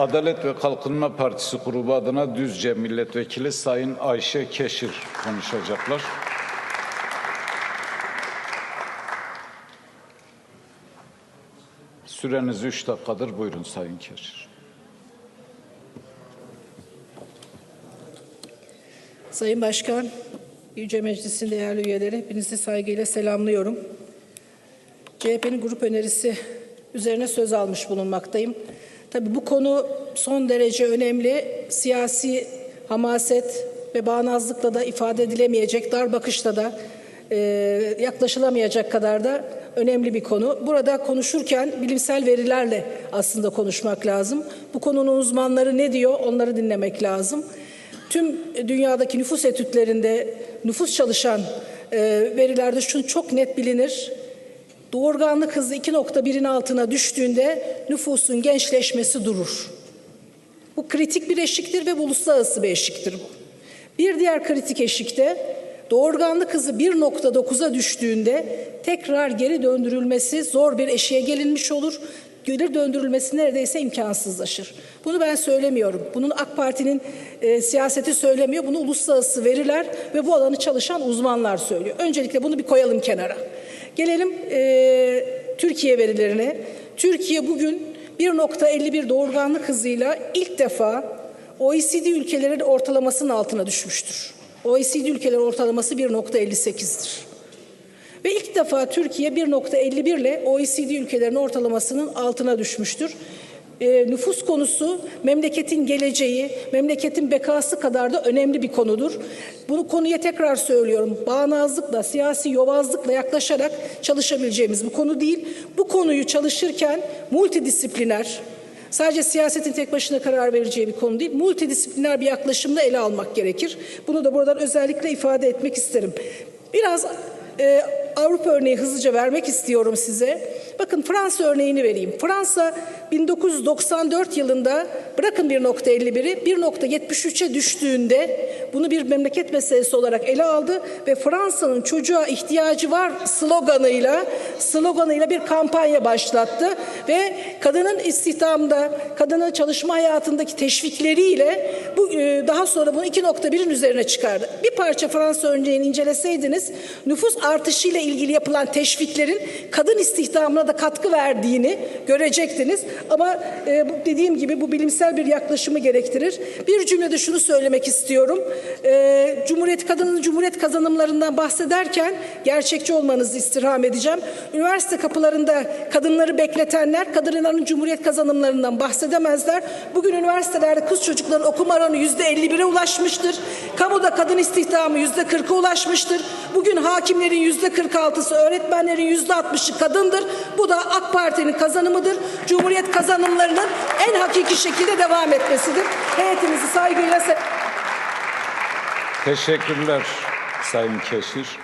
Adalet ve Kalkınma Partisi grubu adına Düzce Milletvekili Sayın Ayşe Keşir konuşacaklar. Süreniz üç dakikadır. Buyurun Sayın Keşir. Sayın Başkan, Yüce Meclis'in değerli üyeleri, hepinizi saygıyla selamlıyorum. CHP'nin grup önerisi üzerine söz almış bulunmaktayım. Tabii bu konu son derece önemli. Siyasi hamaset ve bağnazlıkla da ifade edilemeyecek, dar bakışla da e, yaklaşılamayacak kadar da önemli bir konu. Burada konuşurken bilimsel verilerle aslında konuşmak lazım. Bu konunun uzmanları ne diyor onları dinlemek lazım. Tüm dünyadaki nüfus etütlerinde nüfus çalışan e, verilerde şunu çok net bilinir. Doğurganlık hızı 2.1'in altına düştüğünde nüfusun gençleşmesi durur. Bu kritik bir eşiktir ve uluslararası bir eşiktir bu. Bir diğer kritik eşikte doğurganlık hızı 1.9'a düştüğünde tekrar geri döndürülmesi zor bir eşiğe gelinmiş olur. Geri döndürülmesi neredeyse imkansızlaşır. Bunu ben söylemiyorum. Bunun AK Parti'nin e, siyaseti söylemiyor. Bunu uluslararası veriler ve bu alanı çalışan uzmanlar söylüyor. Öncelikle bunu bir koyalım kenara. Gelelim e, Türkiye verilerine. Türkiye bugün 1.51 doğurganlık hızıyla ilk defa OECD ülkelerin ortalamasının altına düşmüştür. OECD ülkeler ortalaması 1.58'dir. Ve ilk defa Türkiye 1.51 ile OECD ülkelerinin ortalamasının altına düşmüştür. E, nüfus konusu memleketin geleceği, memleketin bekası kadar da önemli bir konudur. Bunu konuya tekrar söylüyorum. Bağnazlıkla, siyasi yobazlıkla yaklaşarak çalışabileceğimiz bir konu değil. Bu konuyu çalışırken multidisipliner, Sadece siyasetin tek başına karar vereceği bir konu değil, multidisipliner bir yaklaşımla ele almak gerekir. Bunu da buradan özellikle ifade etmek isterim. Biraz e, Avrupa örneği hızlıca vermek istiyorum size. Bakın Fransa örneğini vereyim. Fransa 1994 yılında bırakın 1.51'i 1.73'e düştüğünde bunu bir memleket meselesi olarak ele aldı ve Fransa'nın çocuğa ihtiyacı var sloganıyla sloganıyla bir kampanya başlattı ve kadının istihdamda, kadının çalışma hayatındaki teşvikleriyle bu e, daha sonra bunu 2.1'in üzerine çıkardı. Bir parça Fransa örneğini inceleseydiniz nüfus artışıyla ilgili yapılan teşviklerin kadın istihdamına da katkı verdiğini görecektiniz. Ama e, bu, dediğim gibi bu bilimsel bir yaklaşımı gerektirir. Bir cümlede şunu söylemek istiyorum. E, Cumhuriyet kadının Cumhuriyet kazanımlarından bahsederken gerçekçi olmanızı istirham edeceğim. Üniversite kapılarında kadınları bekletenler kadınların Cumhuriyet kazanımlarından bahsedemezler. Bugün üniversitelerde kız çocukların okuma oranı yüzde 51'e ulaşmıştır. Kamuda kadın istihdamı yüzde 40'a ulaşmıştır. Bugün hakimlerin yüzde 46'sı, öğretmenlerin yüzde 60'ı kadındır. Bu da AK Parti'nin kazanımıdır. Cumhuriyet kazanımlarının en hakiki şekilde devam etmesidir. Heyetinizi saygıyla Teşekkürler Sayın Keşir.